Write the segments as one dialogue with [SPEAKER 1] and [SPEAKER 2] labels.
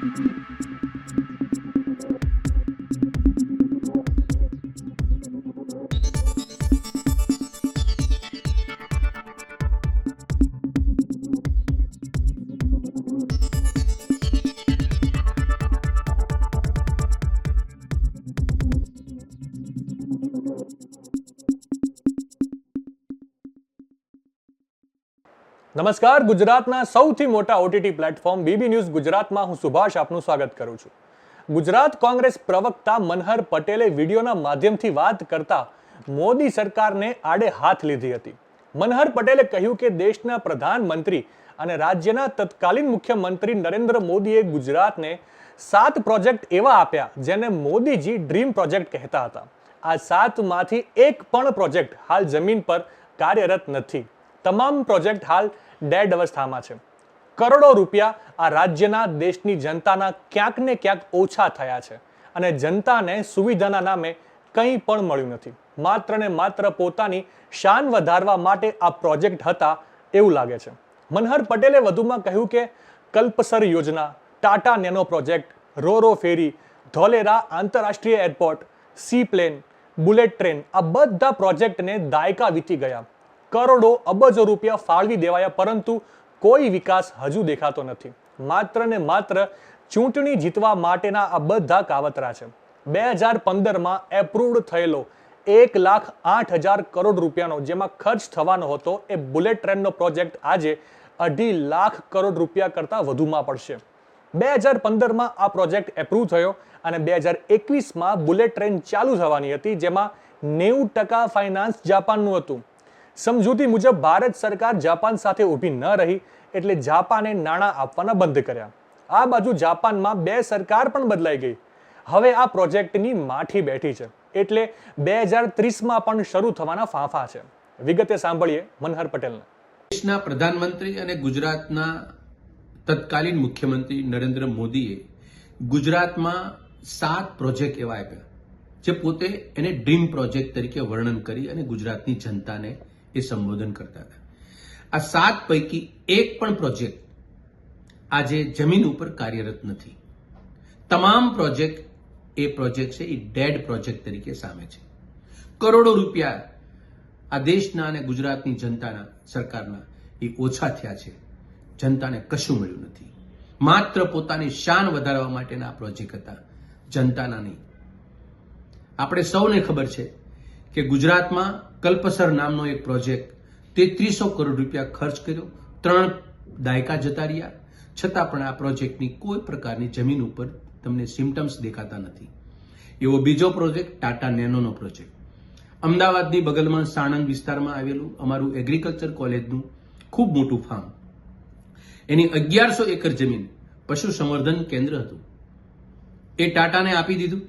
[SPEAKER 1] Thank you. નમસ્કાર, ગુજરાતના સૌથી મોટા ઓટીટી પ્લેટફોર્મ બીબી ન્યૂઝ ગુજરાતમાં હું સુભાષ આપનું સ્વાગત કરું છું. ગુજરાત કોંગ્રેસ પ્રવક્તા મનહર પટેલે વિડીયોના માધ્યમથી વાત કરતા મોદી સરકારને આડે હાથ લીધી હતી. મનહર પટેલે કહ્યું કે દેશના પ્રધાનમંત્રી અને રાજ્યના તત્કાલીન મુખ્યમંત્રી નરેન્દ્ર મોદીએ ગુજરાતને સાત પ્રોજેક્ટ એવા આપ્યા જેને મોદીજી ડ્રીમ પ્રોજેક્ટ કહેતા હતા. આ સાતમાંથી એક પણ પ્રોજેક્ટ હાલ જમીન પર કાર્યરત નથી. તમામ પ્રોજેક્ટ હાલ ડેડ અવસ્થામાં છે. કરોડો રૂપિયા આ રાજ્યના દેશની જનતાના ક્યાંક ને ક્યાંક ઓછા થયા છે અને જનતાને સુવિધાના નામે કંઈ પણ મળ્યું નથી. માત્ર ને માત્ર પોતાની શાન વધારવા માટે આ પ્રોજેક્ટ હતા એવું લાગે છે. મનહર પટેલે વધુમાં કહ્યું કે કલ્પસર યોજના, Tata Nano project, roro ferry, Dholera આંતરરાષ્ટ્રીય airport, sea plane, bullet train આ બધા પ્રોજેક્ટને દાયકા વીતી ગયા. કરોડો અબજો રૂપિયા ફાળવી દેવાયા, પરંતુ કોઈ વિકાસ હજુ દેખાતો નથી. માત્ર ને માત્ર ચૂંટણી જીતવા માટેના આ બધા કાવતરા છે. બે હજાર પંદરમાં એપ્રુવડ થયેલો એક લાખ આઠ હજાર કરોડ રૂપિયાનો, જેમાં ખર્ચ થવાનો હતો, એ બુલેટ ટ્રેનનો પ્રોજેક્ટ આજે અઢી લાખ કરોડ રૂપિયા કરતાં વધુમાં પડશે. બે હજાર પંદરમાં આ પ્રોજેક્ટ એપ્રુવ થયો અને બે હજાર એકવીસમાં બુલેટ ટ્રેન ચાલુ થવાની હતી, જેમાં નેવું ટકા ફાઇનાન્સ જાપાનનું હતું. સમજૂતી મુજબ ભારત સરકાર જાપાન સાથે ઊભી ન રહી એટલે જાપાને નાણાં આપવાના બંધ કર્યા. આ બાજુ જાપાનમાં બે સરકાર પણ બદલાઈ ગઈ. હવે આ પ્રોજેક્ટની માઠી બેઠી છે. એટલે બે હજાર ત્રીસમાં પણ શરૂ થવાના ફાંફા છે. વિગતે સાંભળીએ મનહર પટેલને.
[SPEAKER 2] દેશના પ્રધાનમંત્રી અને ગુજરાતના તત્કાલીન મુખ્યમંત્રી નરેન્દ્ર મોદીએ ગુજરાતમાં સાત પ્રોજેક્ટ એવા આપ્યા, જે પોતે એને ડ્રીમ પ્રોજેક્ટ તરીકે વર્ણન કરી અને ગુજરાતની જનતાને એ સંબોધન કરતા હતા. આ સાત પૈકી એક પણ પ્રોજેક્ટ આજે જમીન ઉપર કાર્યરત નથી. તમામ પ્રોજેક્ટ એ પ્રોજેક્ટ છે, એ ડેડ પ્રોજેક્ટ તરીકે સામે છે. કરોડો રૂપિયા આ દેશના અને ગુજરાતની જનતાના સરકારના એ ઓછા થયા છે. જનતાને કશું મળ્યું નથી. માત્ર પોતાની શાન વધારવા માટેના આ પ્રોજેક્ટ હતા. જનતાના નહીં આપણે સૌને ખબર છે કે ગુજરાતમાં કલ્પસર નામનો એક પ્રોજેક્ટ તેત્રીસો કરોડ રૂપિયા ખર્ચ કર્યો, ત્રણ દાયકા જતા રહ્યા. છતાં પણ આ પ્રોજેક્ટની કોઈ પ્રકારની જમીન ઉપર તમને સિમ્ટમ્સ દેખાતા નથી. એવો બીજો પ્રોજેક્ટ ટાટા નેનોનો પ્રોજેક્ટ. અમદાવાદની બગલમાં સાણંદ વિસ્તારમાં આવેલું અમારું એગ્રીકલ્ચર કોલેજનું ખૂબ મોટું ફાર્મ એની અગિયારસો એકર જમીન પશુ સંવર્ધન કેન્દ્ર હતું. એ ટાટાને આપી દીધું.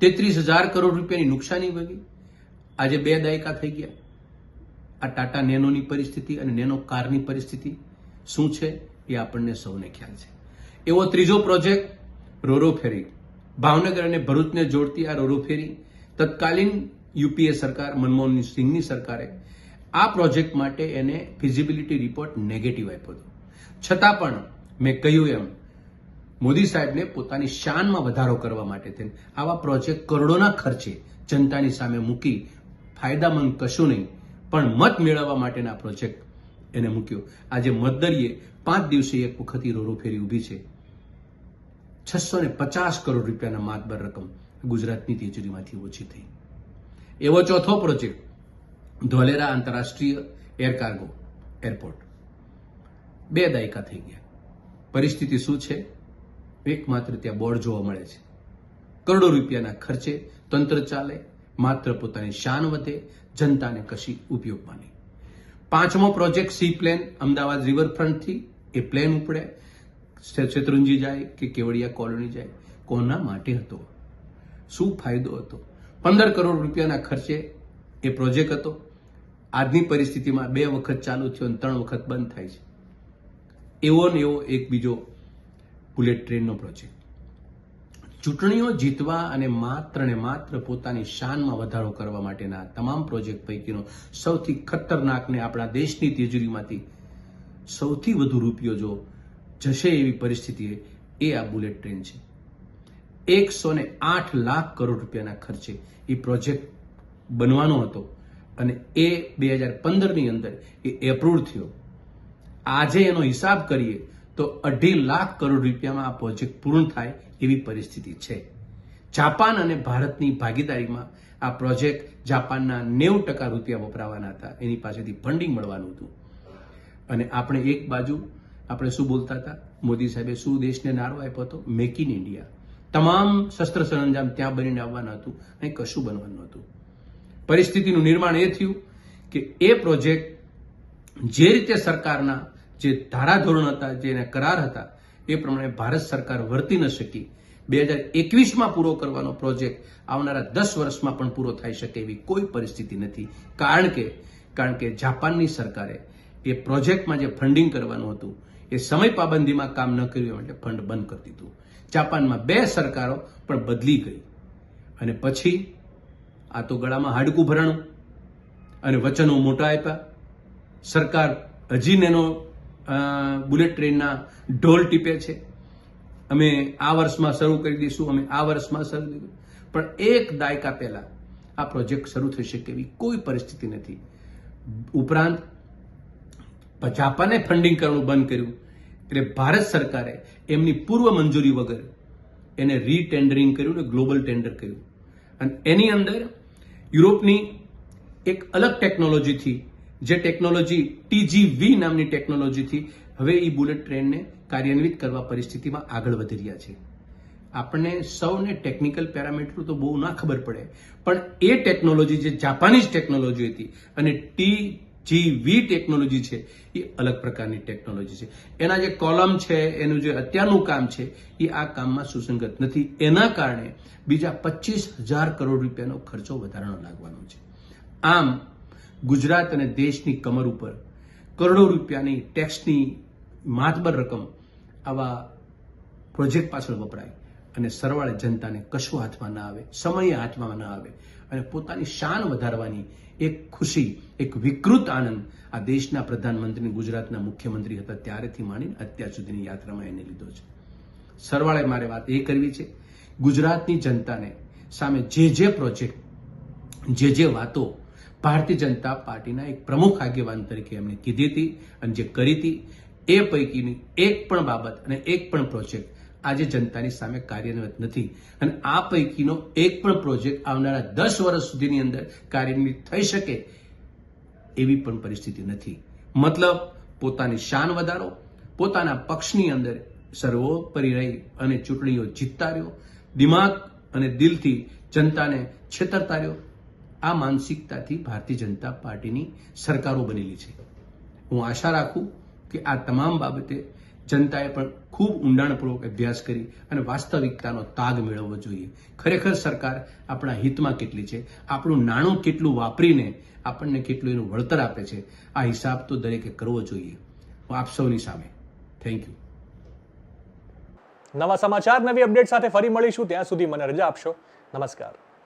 [SPEAKER 2] તેત્રીસ હજાર કરોડ રૂપિયાની નુકસાની વગી. આજે બે દાયકા થઈ ગયા. આ ટાટા નેનોની પરિસ્થિતિ અને નેનો કારની પરિસ્થિતિ શું છે એ આપણને સૌને ખ્યાલ છે. એવો ત્રીજો પ્રોજેક્ટ રોરો ફેરી. ભાવનગર અને ભરૂચને જોડતી આ રોરો ફેરી તત્કાલીન યુપીએ સરકાર મનમોહન સિંહની સરકારે આ પ્રોજેક્ટ માટે એને ફિઝિબિલિટી રિપોર્ટ નેગેટિવ આપ્યો હતો. છતાં પણ મેં કહ્યું એમ, મોદી સાહેબને પોતાની શાનમાં વધારો કરવા માટે થઈને આવા પ્રોજેક્ટ કરોડોના ખર્ચે જનતાની સામે મૂકી ફાયદામંદ કશું નહીં, પણ મત મેળવવા માટેના પ્રોજેક્ટ એને મૂક્યો. આજે મતદરીએ પાંચ દિવસે એક વખત રોરો ફેરી ઊભી છે. છસો ને પચાસ કરોડ રૂપિયાના માતબર રકમ ગુજરાતની તિજોરીમાંથી ઓછી થઈ. એવો ચોથો પ્રોજેક્ટ ધોલેરા આંતરરાષ્ટ્રીય એર કાર્ગો એરપોર્ટ બે દાયકા થઈ ગયા. પરિસ્થિતિ શું છે? એકમાત્ર ત્યાં બોર્ડ જોવા મળે છે. કરોડો રૂપિયાના ખર્ચે તંત્ર ચાલે માત્ર પોતાની શાન વધે જનતાને કશી ઉપયોગમાં નહીં પાંચમો પ્રોજેક્ટ સી પ્લેન, અમદાવાદ રિવરફ્રન્ટથી એ પ્લેન ઉપડે. શેત્રુંજી જાય કે કેવડિયા કોલોની જાય, કોના માટે હતો? શું ફાયદો હતો? પંદર કરોડ રૂપિયાના ખર્ચે એ પ્રોજેક્ટ હતો. આજની પરિસ્થિતિમાં બે વખત ચાલુ થયો અને ત્રણ વખત બંધ થાય છે. એવો ને એવો એક બીજો બુલેટ ટ્રેનનો પ્રોજેક્ટ. ચૂંટણીઓ જીતવા અને માત્ર ને માત્ર પોતાની શાનમાં વધારો કરવા માટેના તમામ પ્રોજેક્ટ પૈકીનો સૌથી ખતરનાકને આપણા દેશની તિજોરીમાંથી સૌથી વધુ રૂપિયો જો જશે એવી પરિસ્થિતિ એ આ બુલેટ ટ્રેન છે. એકસો ને આઠ લાખ કરોડ રૂપિયાના ખર્ચે એ પ્રોજેક્ટ બનવાનો હતો અને એ બે હજાર પંદરની અંદર એ એપ્રુવ થયો. આજે એનો હિસાબ કરીએ તો અઢી લાખ કરોડ રૂપિયામાં આ પ્રોજેક્ટ પૂર્ણ થાય એવી પરિસ્થિતિ છે. જાપાન અને ભારતની ભાગીદારીમાં આ પ્રોજેક્ટ જાપાનના નેવું ટકા રૂપિયા વપરાવાના હતા. એની પાસેથી ફંડિંગ મળવાનું હતું. અને આપણે એક બાજુ, આપણે શું બોલતા હતા? મોદી સાહેબે શું દેશને નારો આપ્યો હતો? મેક ઇન ઇન્ડિયા તમામ શસ્ત્ર સરંજામ ત્યાં બનીને આવવાનું હતું અને કશું બનવાનું હતું પરિસ્થિતિનું નિર્માણ એ થયું કે એ પ્રોજેક્ટ જે રીતે સરકારના જે ધારાધોરણ હતા, જે એના કરાર હતા, એ પ્રમાણે ભારત સરકાર વર્તી ન શકી. બે હજાર એકવીસમાં પૂરો કરવાનો પ્રોજેક્ટ આવનારા દસ વર્ષમાં પણ પૂરો થઈ શકે એવી કોઈ પરિસ્થિતિ નથી. કારણ કે કારણ કે જાપાનની સરકારે એ પ્રોજેક્ટમાં જે ફંડિંગ કરવાનું હતું, એ સમય પાબંદીમાં કામ ન કર્યું એટલે ફંડ બંધ કરી દીધું. જાપાનમાં બે સરકારો પણ બદલી ગઈ. અને પછી આ તો ગળામાં હાડકું ભરાણું અને વચનો મોટા આપ્યા. સરકાર હજી એનો બુલેટ ટ્રેનના ઢોલ ટીપે છે. અમે આ વર્ષમાં શરૂ કરી દઈશું, અમે આ વર્ષમાં શરૂ કરી પણ એક દાયકા પહેલા આ પ્રોજેક્ટ શરૂ થઈ શકે એવી કોઈ પરિસ્થિતિ નથી. ઉપરાંત જાપાને ફંડિંગ કરવાનું બંધ કર્યું. એટલે ભારત સરકારે એમની પૂર્વ મંજૂરી વગર એને રીટેન્ડરિંગ કર્યું ને ગ્લોબલ ટેન્ડર કર્યું. અને એની અંદર યુરોપની એક અલગ ટેકનોલોજીથી જે ટેકનોલોજી ટીજીવી નામની ટેકનોલોજીથી હવે એ બુલેટ ટ્રેનને કાર્યાન્વિત કરવા પરિસ્થિતિમાં આગળ વધી રહ્યા છે. આપણને સૌને ટેકનિકલ પેરામીટર તો બહુ ના ખબર પડે, પણ એ ટેકનોલોજી જે જાપાનીઝ ટેકનોલોજી હતી અને ટી જી ટેકનોલોજી છે, એ અલગ પ્રકારની ટેકનોલોજી છે. એના જે કોલમ છે, એનું જે અત્યારનું કામ છે, એ આ કામમાં સુસંગત નથી. એના કારણે બીજા પચીસ હજાર કરોડ રૂપિયાનો ખર્ચો વધારાનો લાગવાનો છે. આમ ગુજરાત અને દેશની કમર ઉપર કરોડો રૂપિયાની ટેક્સની માતબર રકમ આવા પ્રોજેક્ટ પાછળ વપરાય અને સરવાળે જનતાને કશું હાથમાં ના આવે, સમયે હાથમાં ના આવે અને પોતાની શાન વધારવાની એક ખુશી, એક વિકૃત આનંદ આ દેશના પ્રધાનમંત્રી ગુજરાતના મુખ્યમંત્રી હતા ત્યારેથી માંડીને અત્યાર સુધીની યાત્રામાં એને લીધો છે. સરવાળે મારે વાત એ કરવી છે, ગુજરાતની જનતાને સામે જે જે પ્રોજેક્ટ જે જે વાતો ભારતીય જનતા પાર્ટીના એક પ્રમુખ આગેવાન તરીકે એમણે કીધી હતી અને જે કરી હતી, એ પૈકીની એક પણ બાબત અને એક પણ પ્રોજેક્ટ આજે જનતાની સામે કાર્યાન્વિત નથી. અને આ પૈકીનો એક પણ પ્રોજેક્ટ આવનારા દસ વર્ષ સુધીની અંદર કાર્યાન્વિત થઈ શકે એવી પણ પરિસ્થિતિ નથી. મતલબ, પોતાની શાન વધારો, પોતાના પક્ષની અંદર સર્વોપરી રહી અને ચૂંટણીઓ જીતતા રહ્યો, દિમાગ અને દિલથી જનતાને છેતરતા રહ્યો આ માનસિકતાથી ભારતીય જનતા પાર્ટીની સરકારો બનેલી છે. હું આશા રાખું કે આ તમામ બાબતે જનતાએ પણ ખૂબ ઊંડાણપૂર્વક અભ્યાસ કરી અને વાસ્તવિકતાનો તાગ મેળવવો જોઈએ. ખરેખર સરકાર આપણા હિતમાં કેટલી છે, આપણું નાણું કેટલું વાપરીને આપણને કેટલું એનું વળતર આપે છે, આ હિસાબ તો દરેકે કરવો જોઈએ. હું આપ સૌની સામે. થેન્ક યુ
[SPEAKER 1] નવા સમાચાર, નવી અપડેટ સાથે ફરી મળીશું. ત્યાં સુધી મને રજા આપશો. નમસ્કાર.